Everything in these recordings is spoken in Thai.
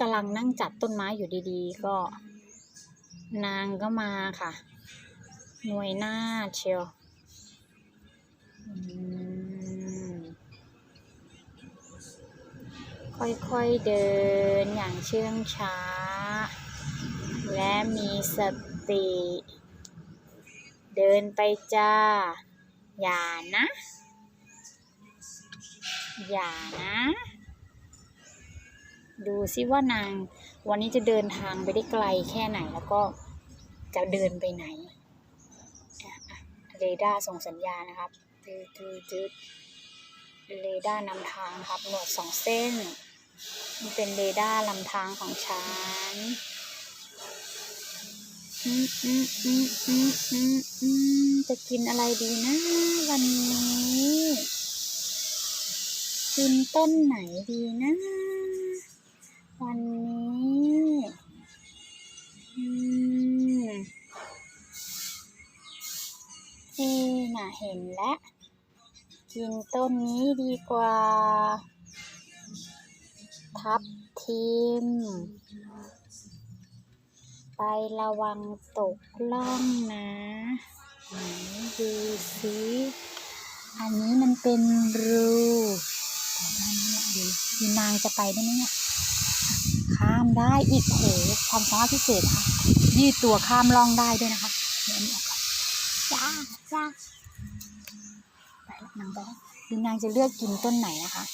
กำลังนั่งจัดต้นไม้อยู่ดีๆ ก็ นางก็มาค่ะ หน่วยหน้าเชียวค่อยๆเดินอย่างเชื่องช้า และมีสติ เดินไปจ้า อย่านะ อย่านะ ดูซิว่านางวันนี้จะเดินทางไปได้ไกลแค่ไหนแล้วก็จะเดินไปไหนเรดาร์ส่งสัญญาณนะครับตืดตืดตืดเรดาร์นำทางครับหนวดสองเส้นเป็นเรดาร์ลำทางของฉันอืมอืมอืมอืมอืมจะกินอะไรดีนะ วันนี้ กินต้นไหนดีนะ วันนี้อือ๊ะน่ะเห็นแล้ว กินต้นนี้ดีกว่า ทับทิม ไประวังตกล่องนะไหนดูสิอันนี้มันเป็นรูแต่ด้านนี้ดูมีนางจะไปได้ไหมเนี่ยามได้อีกโหความสามารถพิเศษค่ะ ยืดตัวข้ามร่องได้ด้วยนะคะเดี๋ยวนี้ออกก่อนจ้าจ้าไปแล้วนางไปแล้วดูนางจะเลือกกินต้นไหนนะคะ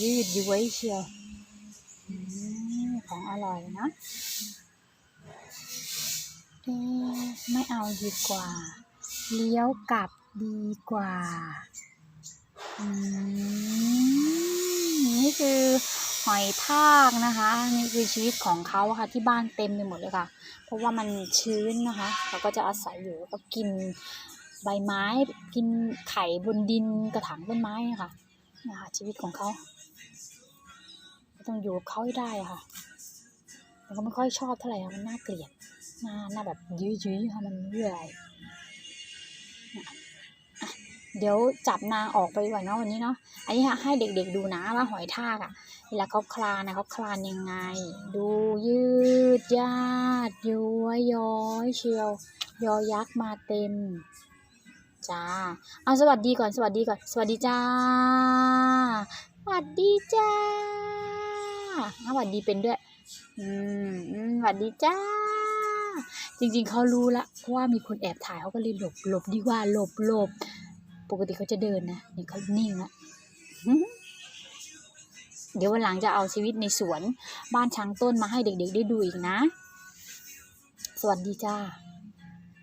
ยืดย้วยเชียวของอร่อยนะไม่เอาดีกว่า เลี้ยวกลับดีกว่าอืมนี่คือ อยทากนะคะ นี่คือชีวิตของเขาค่ะที่บ้านเต็มไปหมดเลยค่ะ เพราะว่ามันชื้นนะคะเขาก็จะอาศัยอยู่ก็กินใบไม้กินไข่บนดินกระถางต้นไม้อะค่ะนี่ค่ะชีวิตของเขาต้องอยู่กับเขาให้ได้ค่ะมันก็ไม่ค่อยชอบเท่าไหร่ค่ะมันน่าเกลียดหน้าหน้าแบบยื้อๆค่ะมันเรื่อย เดี๋ยวจับนางออกไปก่อนเนาะวันนี้เนาะ อันนี้ให้เด็กๆดูนะว่าหอยทากอะเวลาเขาคลานนะเขาคลานยังไง ดูยืดยาดย้วยย้อยเชียว ยอยักษ์มาเต็ม จ้า เอาสวัสดีก่อนสวัสดีก่อน สวัสดีจ้า สวัสดีจ้าสวัสดีเป็นด้วย อืมอืมสวัสดีจ้า จริงๆเขารู้ละเพราะว่ามีคนแอบถ่ายเขาก็เลยหลบหลบดีกว่าหลบหลบ ปกติเขาจะเดินนะนี่เขานิ่งละเดี๋ยววันหลังจะเอาชีวิตในสวน บ้านช้างต้นมาให้เด็กๆได้ดูอีกนะ สวัสดีจ้า